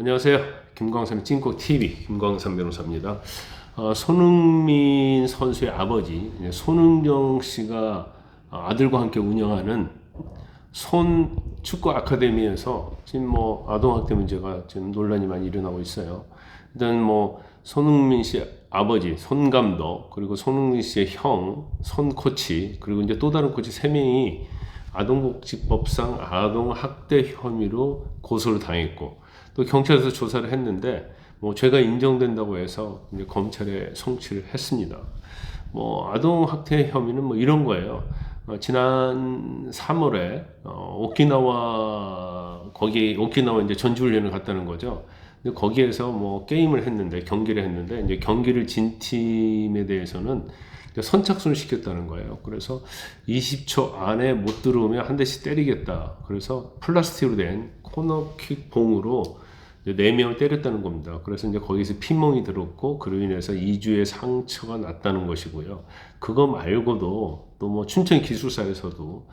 안녕하세요. 김광삼의 찐꼭 TV 김광삼 변호사입니다. 어, 손흥민 선수의 아버지 손흥정 씨가 아들과 함께 운영하는 손 축구 아카데미에서 지금 뭐 아동학대 문제가 지금 논란이 많이 일어나고 있어요. 일단 뭐 손흥민 씨 아버지 손 감독 그리고 손흥민 씨의 형 손 코치 그리고 이제 또 다른 코치 세 명이 아동복지법상 아동학대 혐의로 고소를 당했고 또 경찰에서 조사를 했는데 뭐 죄가 인정된다고 해서 이제 검찰에 송치를 했습니다. 뭐 아동 학대 혐의는 뭐 이런 거예요. 어, 지난 3월에 어, 오키나와 거기 오키나와 이제 전지훈련을 갔다는 거죠. 근데 거기에서 뭐 게임을 했는데 경기를 했는데 이제 경기를 진 팀에 대해서는 선착순을 시켰다는 거예요. 그래서 20초 안에 못 들어오면 한 대씩 때리겠다. 그래서 플라스틱으로 된 코너킥 봉으로 네 명을 때렸다는 겁니다. 그래서 이제 거기서 피멍이 들었고 그로 인해서 2주의 상처가 났다는 것이고요. 그거 말고도 또 뭐 춘천 기술사에서도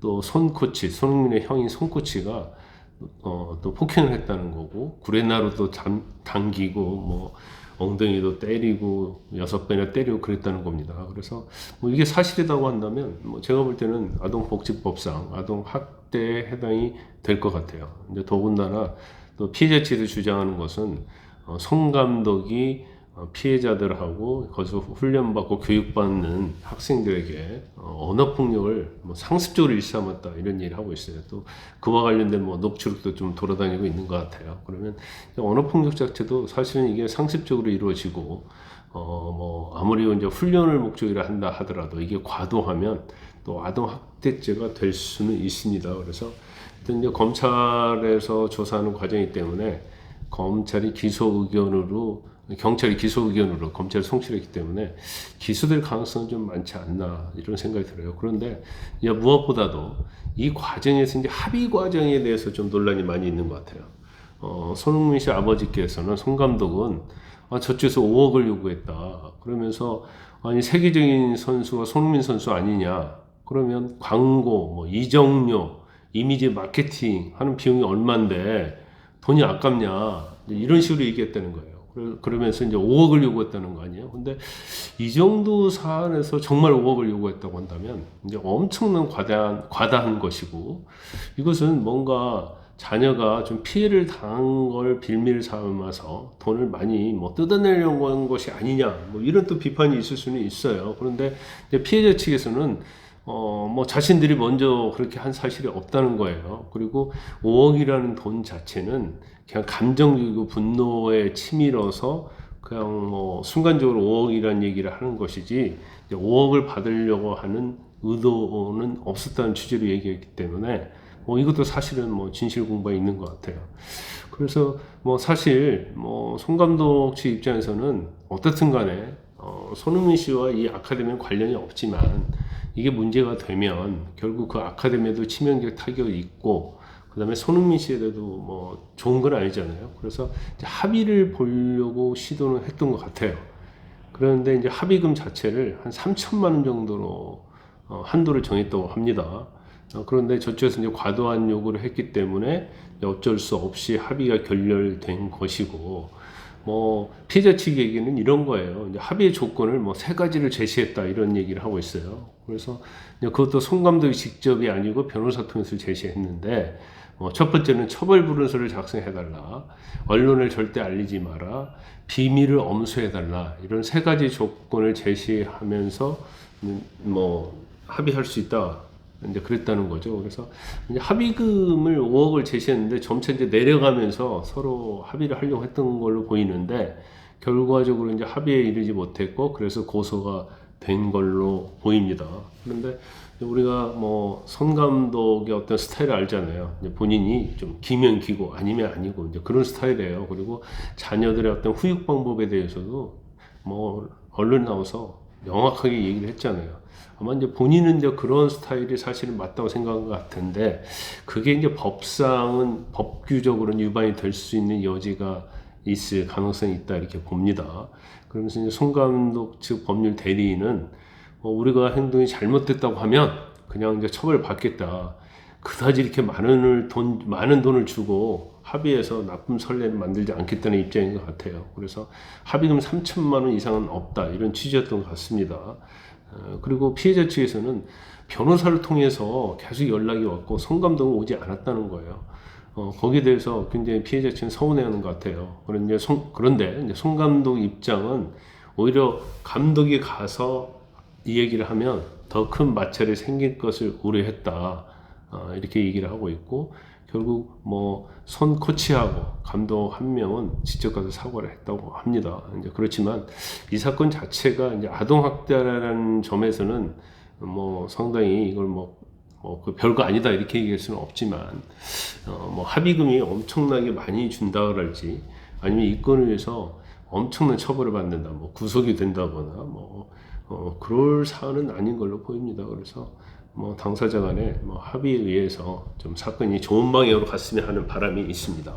또 손코치, 손흥민의 형인 손코치가 어, 또 폭행을 했다는 거고 구레나루도 잠, 당기고 뭐 엉덩이도 때리고 여섯 번이나 때리고 그랬다는 겁니다. 그래서 뭐 이게 사실이라고 한다면 뭐 제가 볼 때는 아동복지법상 아동 학대에 해당이 될 것 같아요. 이제 더군다나 또 측에서 주장하는 것은 어, 송 감독이 어, 피해자들하고 거기서 훈련받고 교육받는 학생들에게 어, 언어 폭력을 뭐 상습적으로 일삼았다 이런 얘기를 하고 있어요. 또 그와 관련된 뭐 녹취록도 좀 돌아다니고 있는 것 같아요. 그러면 언어 폭력 자체도 사실은 이게 상습적으로 이루어지고 어 뭐 아무리 이제 훈련을 목적으로 한다 하더라도 이게 과도하면 또 아동 학대죄가 될 수는 있습니다. 그래서 이제 검찰에서 조사하는 과정이기 때문에 검찰이 기소 의견으로 경찰이 기소 의견으로 검찰에 송치했기 때문에 기소될 가능성은 좀 많지 않나 이런 생각이 들어요. 그런데 무엇보다도 이 과정에서 이제 합의 과정에 대해서 좀 논란이 많이 있는 것 같아요. 어, 손흥민 씨 아버지께서는 손 감독은 아, 저쪽에서 5억을 요구했다. 그러면서 아니 세계적인 선수가 손흥민 선수 아니냐? 그러면 광고, 뭐 이정료, 이미지 마케팅 하는 비용이 얼마인데 돈이 아깝냐? 이런 식으로 얘기했다는 거예요. 그러- 그러면서 이제 5억을 요구했다는 거 아니에요? 근데 이 정도 사안에서 정말 5억을 요구했다고 한다면 이제 엄청난 과다한, 과다한 것이고 이것은 뭔가 자녀가 좀 피해를 당한 걸 빌미를 삼아서 돈을 많이 뭐 뜯어내려고 한 것이 아니냐 뭐 이런 또 비판이 있을 수는 있어요. 그런데 피해자 측에서는 어, 뭐 자신들이 먼저 그렇게 한 사실이 없다는 거예요. 그리고 5억이라는 돈 자체는 그냥 감정적이고 분노에 치밀어서 그냥 뭐 순간적으로 5억이라는 얘기를 하는 것이지 이제 5억을 받으려고 하는 의도는 없었다는 취지로 얘기했기 때문에 뭐 이것도 사실은 뭐 진실 공부가 있는 것 같아요. 그래서 뭐 사실 뭐손 감독 측 입장에서는 어떻든 간에 어, 손흥민 씨와 이 아카데미는 관련이 없지만 이게 문제가 되면 결국 그 아카데미에도 치명적 타격이 있고 그 다음에 손흥민 씨에도 뭐 좋은 건 아니잖아요. 그래서 합의를 보려고 시도는 했던 것 같아요. 그런데 이제 합의금 자체를 한 3천만 원 정도로 어, 한도를 정했다고 합니다. 어, 그런데 저쪽에서 이제 과도한 요구를 했기 때문에 어쩔 수 없이 합의가 결렬된 것이고 뭐 피해자 측 얘기는 이런 거예요. 이제 합의의 조건을 뭐 세 가지를 제시했다 이런 얘기를 하고 있어요. 그래서 그것도 송 감독이 직접이 아니고 변호사 통해서 제시했는데 뭐 첫 번째는 처벌 불원서를 작성해달라, 언론을 절대 알리지 마라, 비밀을 엄수해달라 이런 세 가지 조건을 제시하면서 음, 뭐 합의할 수 있다. 이제 그랬다는 거죠. 그래서 합의금을 5억을 제시했는데 점차 이제 내려가면서 서로 합의를 하려고 했던 걸로 보이는데 결과적으로 이제 합의에 이르지 못했고 그래서 고소가 된 걸로 보입니다. 그런데 우리가 뭐 손 감독의 어떤 스타일을 알잖아요. 본인이 좀 기면 기고 아니면 아니고 이제 그런 스타일이에요. 그리고 자녀들의 어떤 후육 방법에 대해서도 뭐 언론 나와서 명확하게 얘기를 했잖아요. 아마 이제 본인은 이제 그런 스타일이 사실은 맞다고 생각한 것 같은데 그게 이제 법상은 법규적으로는 위반이 될 수 있는 여지가 있을 가능성이 있다 이렇게 봅니다. 그러면서 이제 손 감독 측 법률 대리인은 어, 우리가 행동이 잘못됐다고 하면 그냥 이제 처벌 받겠다. 그다지 이렇게 많은 돈 많은 돈을 주고 합의해서 나쁜 선례를 만들지 않겠다는 입장인 것 같아요. 그래서 합의금 3천만 원 이상은 없다 이런 취지였던 것 같습니다. 어, 그리고 피해자 측에서는 변호사를 통해서 계속 연락이 왔고 송감독은 오지 않았다는 거예요. 어, 거기에 대해서 굉장히 피해자 측은 서운해하는 것 같아요. 그런데 송, 그런데 이제 송 감독 입장은 오히려 감독이 가서 이 얘기를 하면 더 큰 마찰이 생길 것을 우려했다. 어, 이렇게 얘기를 하고 있고 결국 뭐 손 코치하고 감독 한 명은 직접 가서 사과를 했다고 합니다. 이제 그렇지만 이 사건 자체가 이제 아동 학대라는 점에서는 뭐 상당히 이걸 뭐, 뭐 그 별거 아니다 이렇게 얘기할 수는 없지만 어, 뭐 합의금이 엄청나게 많이 준다 그럴지 아니면 이 건을 위해서 엄청난 처벌을 받는다 뭐 구속이 된다거나 뭐 어, 그럴 사안은 아닌 걸로 보입니다. 그래서 뭐 당사자 간에 뭐 합의에 의해서 좀 사건이 좋은 방향으로 갔으면 하는 바람이 있습니다.